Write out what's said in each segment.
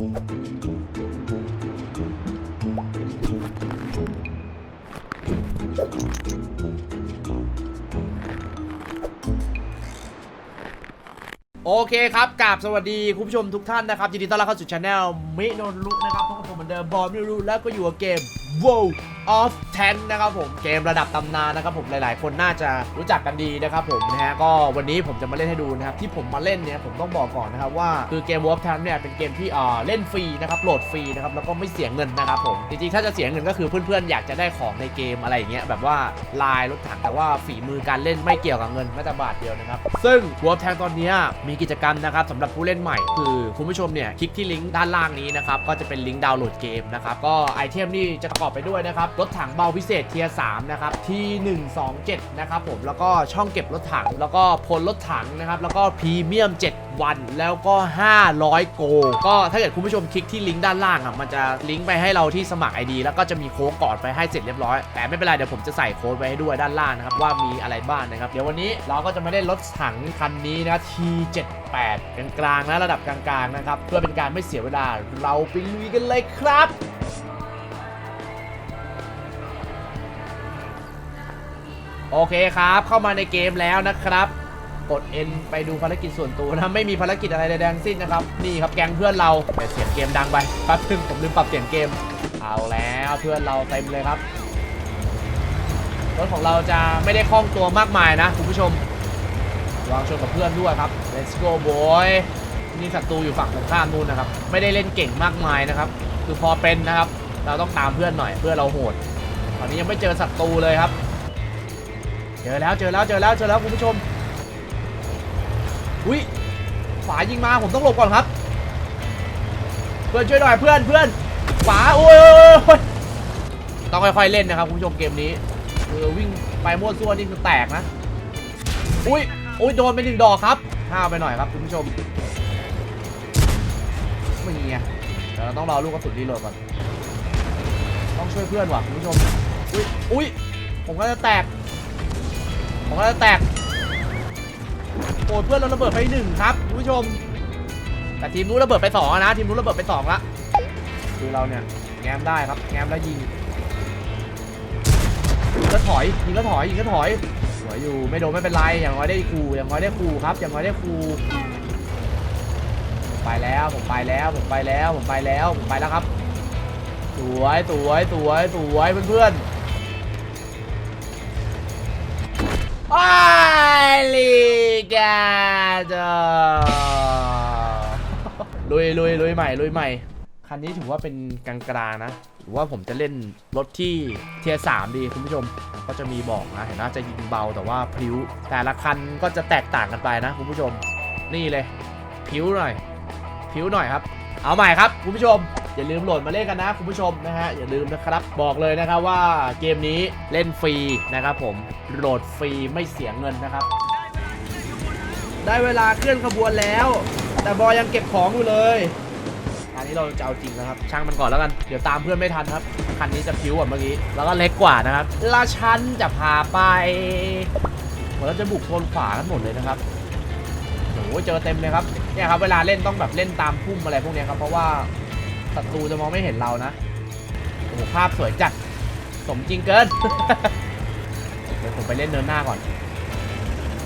โอเคครับกราบสวัสดีคุณผู้ชมทุกท่านนะครับยินดีต้อนรับเข้าสู่ช anel มิโนรุนะครับพบกับผมเหมือนเดิมบอมมิโนรุแล้วก็อยู่กับเกม WoW of Tank นะครับผมเกมระดับตำนานนะครับผมหลายๆ คนน่าจะรู้จักกันดีนะครับผมนะฮะก็วันนี้ผมจะมาเล่นให้ดูนะครับที่ผมมาเล่นเนี่ยผมต้องบอกก่อนนะครับว่าคือเกม World of Tank เนี่ยเป็นเกมที่เอ่อเล่นฟรีนะครับโหลดฟรีนะครับแล้วก็ไม่เสียเงินนะครับผมจริงๆถ้าจะเสียเงินก็คือเพื่อนๆอยากจะได้ของในเกมอะไรอย่างเงี้ยแบบว่าลายรถถังแต่ว่าฝีมือการเล่นไม่เกี่ยวกับเงินแม้แต่บาทเดียวนะครับซึ่ง World of Tank ตอนนี้มีกิจกรรมนะครับสำหรับผู้เล่นใหม่ คือคุณผู้ชมเนี่ยคลิกที่ลิงก์ด้านล่างนี้นะครับก็จะเป็นลิงก์ดาวน์โหลดเกมนะครับก็ไอเทมนี่จะประกอบไปด้วยนะครับรถถังเบาพิเศษเทียร์3นะครับที่127นะครับผมแล้วก็ช่องเก็บรถถัง แล้วก็พลรถถังนะครับแล้วก็พรีเมียม 7 วันแล้วก็ 500 โก ก็ถ้าเกิดคุณผู้ชมคลิกที่ลิงก์ด้านล่างอะมันจะลิงก์ไปให้เราที่สมัคร ID แล้วก็จะมีโค้ดกอนไปให้เสร็จเรียบร้อย แต่ไม่เป็นไรเดี๋ยวผมจะใส่โค้ดไว้ให้ด้วยด้านล่างนะครับว่ามีอะไรบ้างนะครับ เดี๋ยววันนี้เราก็จะไม่ได้รถถังคันนี้นะ T78 เป็นกลางนะระดับกลางๆนะครับเพื่อเป็นการไม่เสียเวลาเราไปลุยกันเลยครับ โอเคครับ เข้ามาในเกมแล้วนะครับ กด N ไปดูภารกิจส่วนตัวนะ ไม่มีภารกิจอะไรใดๆทั้งสิ้นนะครับ นี่ครับแกงเพื่อนเราแต่เสียงเกมดังไปแป๊บนึงผมลืมปรับเสียงเกม เอาแล้วเพื่อนเราเต็มเลยครับ รถของเราจะไม่ได้คล่องตัวมากมายนะคุณผู้ชม วางชนกับเพื่อนด้วยครับ let's go boy นี่ศัตรูอยู่ฝั่งตรงข้ามนู่นนะครับ ไม่ได้เล่นเก่งมากมายนะครับ คือพอเป็นนะครับ เราต้องตามเพื่อนหน่อยเพื่อนเราโหดตอนนี้ยังไม่เจอศัตรูเลยครับ เจอแล้วเจอแล้วเจอแล้วเจอแล้วคุณผู้ชมอุ้ยขวายิงมาผมต้องหลบก่อนครับ เพื่อนช่วยหน่อยเพื่อนเพื่อนขวาโอ้ยอ้ยโอ้ยต้องค่อยๆเล่นนะครับคุณผู้ชมเกมนี้คือวิ่งไปมั่วซั่วนี่คือแตกนะอุ้ยอุ้ยโดนไปหนึ่งดอกครับห้าวไปหน่อยครับคุณผู้ชมไม่มีไงเดี๋ยวเราต้องรอลูกกระสุนรีโหลดก่อนต้องช่วยเพื่อนว่ะคุณผู้ชมอุ้ยอุ้ยผมก็จะแตก ผมก็จะแตกโอ้ยเพื่อนเราระเบิดไปหนึ่งครับคุณผู้ชม แต่ทีมนู้นระเบิดไปสองอะนะทีมนู้นระเบิดไปสองละคือเราเนี่ยแง้มได้ครับแง้มแล้วยิงยิงแล้วถอยยิงแล้วถอยยิงแล้วถอยสวยอยู่ไม่โดนไม่เป็นไรอย่างน้อยได้ครูอย่างน้อยได้ครูครับ อย่างน้อยได้ครูผมไปแล้วผมไปแล้วผมไปแล้วผมไปแล้วผมไปแล้วครับ สวยสวยสวยสวยเพื่อนๆ ไอลิกาโดลุยลุยลุยใหม่ลุยใหม่ คันนี้ถือว่าเป็นกลางๆนะถือว่าผมจะเล่นรถที่เทียร์สามดีคุณผู้ชม ก็จะมีบอกนะ เห็นว่าจะยิงเบาแต่ว่าพลิ้ว แต่ละคันก็จะแตกต่างกันไปนะคุณผู้ชม นี่เลยพลิ้วหน่อยพลิ้วหน่อยครับ เอาใหม่ครับคุณผู้ชม อย่าลืมโหลดมาเล่นกันนะคุณผู้ชมนะฮะอย่าลืมนะครับบอกเลยนะครับว่าเกมนี้เล่นฟรีนะครับผมโหลดฟรีไม่เสียเงินนะครับ ได้เวลาเคลื่อนขบวนแล้ว แต่บอยยังเก็บของอยู่เลยอันนี้เราจะเอาจริงนะครับ ช่างมันก่อนแล้วกันเดี๋ยวตามเพื่อนไม่ทันครับคันนี้จะพิ้วกว่าเมื่อกี้แล้วก็เล็กกว่านะครับลวฉันจะพาไปเหมือนเราจะบุกโซนขวากันหมดเลยนะครับโอ้โหเจอเต็มเลยครับ เนี่ยครับเวลาเล่นต้องแบบเล่นตามพุ่มอะไรพวกนี้ครับเพราะว่าศัตรูจะมองไม่เห็นเรานะโอ้โหภาพสวยจัดสมจริงเกินเดี๋ยวผมไปเล่นเนินหน้าก่อน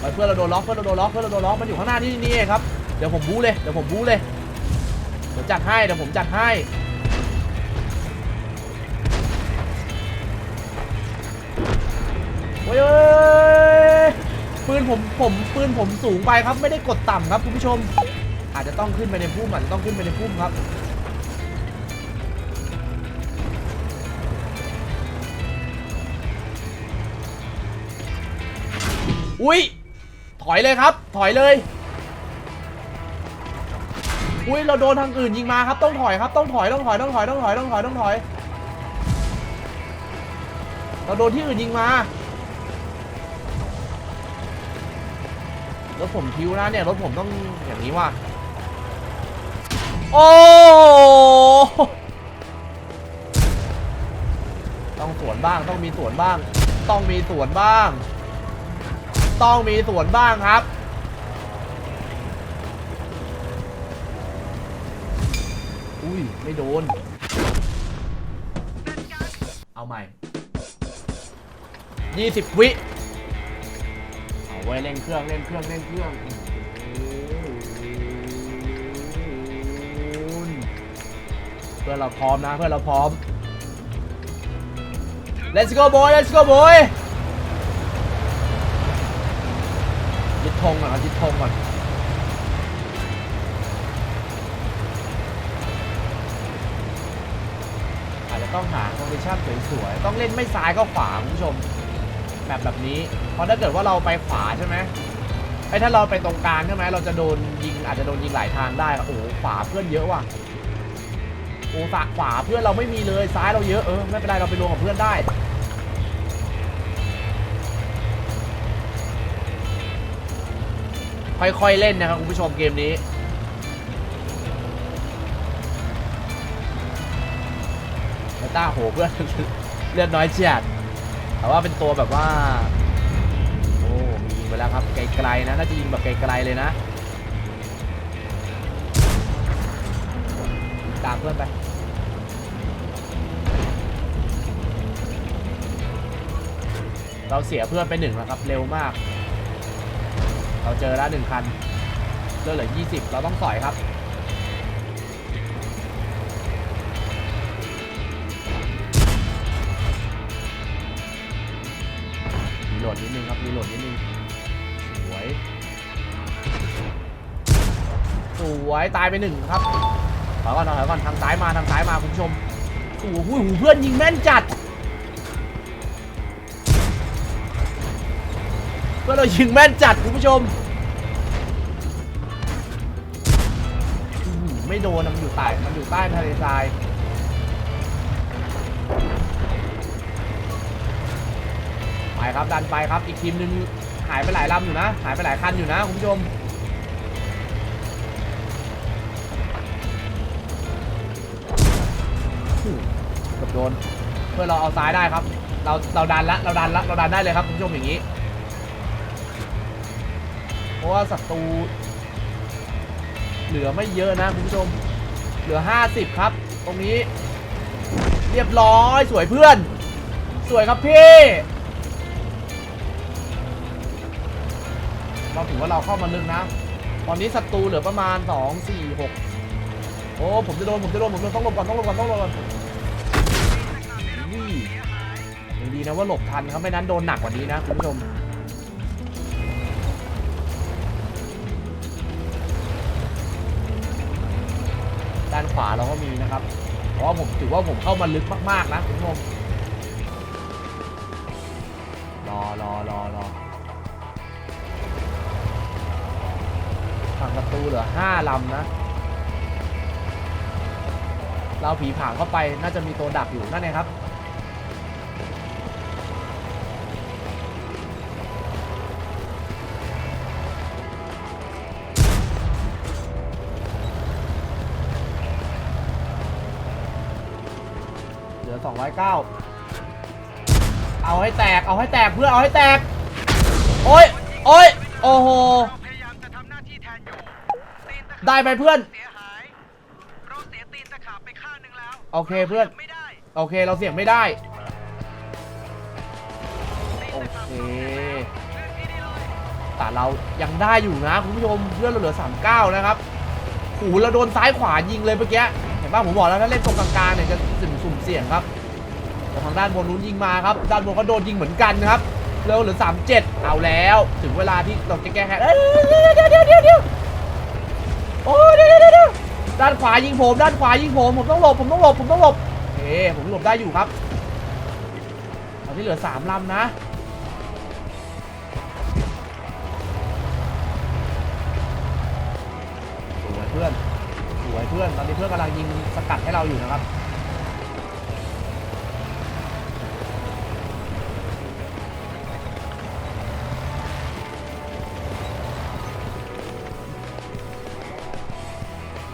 ไปเพื่อนเราโดนล็อกเพื่อนเราโดนล็อกเพื่อนเราโดนล็อกมันอยู่ข้างหน้าที่นี่เองครับเดี๋ยวผมบู๊เลยเดี๋ยวผมบู๊เลยเดี๋ยวจัดให้เดี๋ยวผมจัดให้โอ้ยเอ้ยปืนผมผมปืนผมสูงไปครับไม่ได้กดต่ำครับคุณผู้ชม อาจจะต้องขึ้นไปในพุ่มอาจจะต้องขึ้นไปในพุ่มครับอุ้ยถอยเลยครับ ถอยเลย อุ้ยเราโดนทางอื่นยิงมาครับ ต้องถอยครับ ต้องถอย ต้องถอย ต้องถอย ต้องถอย ต้องถอย ต้องถอย เราโดนที่อื่นยิงมา รถผมพิวนะเนี่ย รถผมต้องอย่างนี้ว่ะ โอ้ต้องสวนบ้างต้องมีสวนบ้าง ต้องมีสวนบ้าง ต้องมีสวนบ้างครับ อุ้ย ไม่โดน เอาใหม่ยี่สิบวิ เอาไว้เร่งเครื่องเร่งเครื่องเร่งเครื่อง พื่อนเราพร้อมนะ เพื่อนเราพร้อม let's go boy let's go boy ยึดธงก่อนครับยึดธงก่อนอาจจะต้องหาคอนดิชั่นสวยๆ ต้องเล่นไม่ซ้ายก็ขวาคุณผู้ชม แบบแบบนี้ เพราะถ้าเกิดว่าเราไปขวาใช่ไหมไอ้ถ้าเราไปตรงกลางใช่ไหมเราจะโดนยิงอาจจะโดนยิงหลายทางได้ โอ้โหขวาเพื่อนเยอะว่ะ โอ้สะขวาเพื่อนเราไม่มีเลยซ้ายเราเยอะเออไม่เป็นไรเราไปรวมกับเพื่อนได้ค่อยๆเล่นนะครับคุณผู้ชมเกมนี้เนต้าโหเพื่อนเลือดน้อยเฉียดแต่ว่าเป็นตัวแบบว่า โอ้มียิงไปแล้วครับไกลๆนะน่าจะยิงแบบไกลๆเลยนะ ตามเพื่อนไป เราเสียเพื่อนไปหนึ่งแล้วครับเร็วมาก เราเจอแล้วหนึ่งคันเลือเหลือ20เราต้องสอยครับมีโหลดนิดนึงครับมีโหลดนิดนึงสวยสวยตายไปหนึ่งครับถอยก่อนถอยก่อนทางซ้ายมาทางซ้ายมาคุณผู้ชมโอ้โหเพื่อนยิงแม่นจัด พื่อนเรายิงแม่นจัดคุณผู้ชม ไม่โดนมันอยู่ใต้มันอยู่ใต้ทะเลทรายไปครับดันไปครับอีกทีมหนึงหายไปหลายลำอยู่นะ หายไปหลายคันอยู่นะคุณผู้ชมเกือบโดน เพื่อเราเอาซ้ายได้ครับ เราเราดันละเราดันละเราดันได้เลยครับคุณผู้ชมอย่างนี้ เพราะว่าศัตรูเหลือไม่เยอะนะคุณผู้ชม เหลือ 50 ครับ ตรงนี้ เรียบร้อยสวยเพื่อน สวยครับพี่ เราถือว่าเราเข้ามาลึกนะ ตอนนี้ศัตรูเหลือประมาณ 2 4 6 โอ้ ผมจะโดน ผมจะโดน ผมจะต้องหลบก่อน ต้องหลบก่อน ต้องหลบก่อนนี่ดีนะว่าหลบทันครับไม่นั้นโดนหนักกว่านี้นะคุณผู้ชม ด้านขวาเราก็มีนะครับเพราะว่าผมถือว่าผมเข้ามาลึกมากๆนะคุณผู้ชมรอรอรอรอฝั่งประตูเหลือห้าลำนะ เราผีผางเข้าไปน่าจะมีตัวดักอยู่นั่นเองครับ ลือ 209 เอาให้แตก เอาให้แตกเพื่อเอาให้แตก โอ้ย โอ้ย โอ้โห ได้ไหมเพื่อน โอเคเพื่อน โอเคเราเสี่ยงไม่ได้ โอเคแต่เรายังได้อยู่นะคุณผู้ชมเพื่อนเราเหลือ 39 นะครับโอ้โหเราโดนซ้ายขวายิงเลยเมื่อกี้ เห็นป่ะผมบอกแล้วถ้าเล่นตรงกลางๆเนี่ยจะสุ่มสุ่มเสี่ยงครับแต่ทางด้านบนนู้นยิงมาครับ ด้านบนก็โดนยิงเหมือนกันนะครับเราเหลือ37เอาแล้ว ถึงเวลาที่เราจะแก้แค้นเดี๋ยวเดี๋ยวเดี๋ยวเดี๋ยวโอ้เดี๋ยวเดี๋ยวเดี๋ยวด้านขวายิงผมด้านขวายิงผมผมต้องหลบผมต้องหลบผมต้องหลบโอเคผมหลบได้อยู่ครับตอนที่เหลือ3ลำนะ สวยเพื่อน ตอนนี้เพื่อนกำลังยิงสกัดให้เราอยู่นะครับ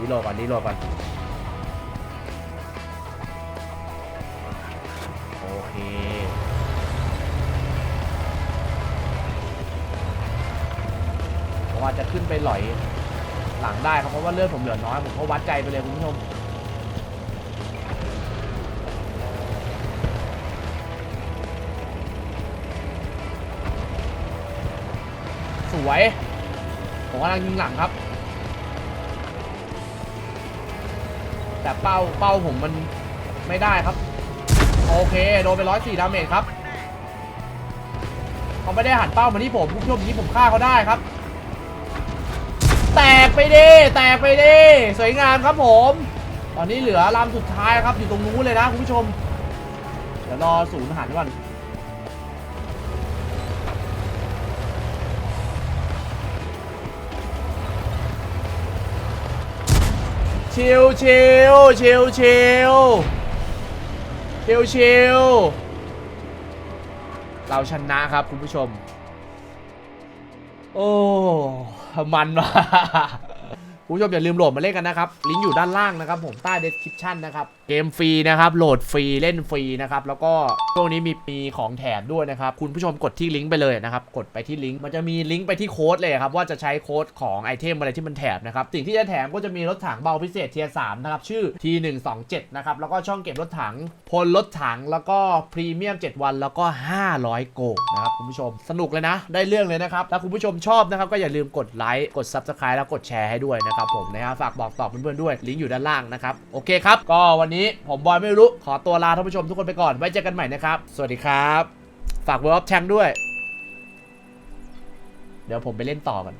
รีโหลดก่อนรีโหลดก่อนโอเคผมอาจจะขึ้นไปหลอย หลังได้ครับเพราะว่าเลือดผมเหลือน้อยผมก็วัดใจไปเลยคุณผู้ชมสวยผมกำลังยิงหลังครับ แต่เป้าเป้าผมมันไม่ได้ครับ โอเคโดนไปร้อยสี่ดาเมจครับเขาไม่ได้หันเป้ามาที่ผมคุณผู้ชมนี้ผมฆ่าเขาได้ครับ แตกไปดิแตกไปดิสวยงามครับผม ตอนนี้เหลือลำสุดท้ายครับอยู่ตรงนู้นเลยนะคุณผู้ชม เดี๋ยวรอศูนย์หันก่อนชิลชิลชิลชิลชิลชิลเราชนะครับคุณผู้ชม โอ้ มันมาคุณผู้ชมอย่าลืมโหลดมาเล่นกันนะครับ ลิงก์อยู่ด้านล่างนะครับ ผมใต้ description นะครับ เกมฟรีนะครับ โหลดฟรีเล่นฟรีนะครับ แล้วก็ช่วงนี้มีมีของแถมด้วยนะครับ คุณผู้ชมกดที่ลิงก์ไปเลยนะครับ กดไปที่ลิงก์ มันจะมีลิงก์ไปที่โค้ดเลยครับ ว่าจะใช้โค้ดของไอเทมอะไรที่มันแถมนะครับ สิ่งที่จะแถมก็จะมีรถถังเบาพิเศษเทียร์สามนะครับ ชื่อ T127 นะครับ แล้วก็ช่องเก็บรถถัง พลรถถัง แล้วก็พรีเมียม 7 วัน แล้วก็ 500 โกนะครับคุณผู้ชม สนุกเลยนะ ได้เรื่องเลยนะครับ ถ้าคุณผู้ชมชอบนะครับก็อย่าลืมกดไลค์ กด Subscribe แล้วกดแชร์ให้ด้วยนะครับผมนะฝากบอกต่อเพื่อนๆด้วย ลิงก์อยู่ด้านล่างนะครับ โอเคครับ ก็วันนี้ี้ผมบอยไม่รู้ขอตัวลาท่านผู้ชมทุกคนไปก่อน ไว้เจอกันใหม่นะครับ สวัสดีครับ ฝากเวิร์ฟแชงด้วย เดี๋ยวผมไปเล่นต่อกัน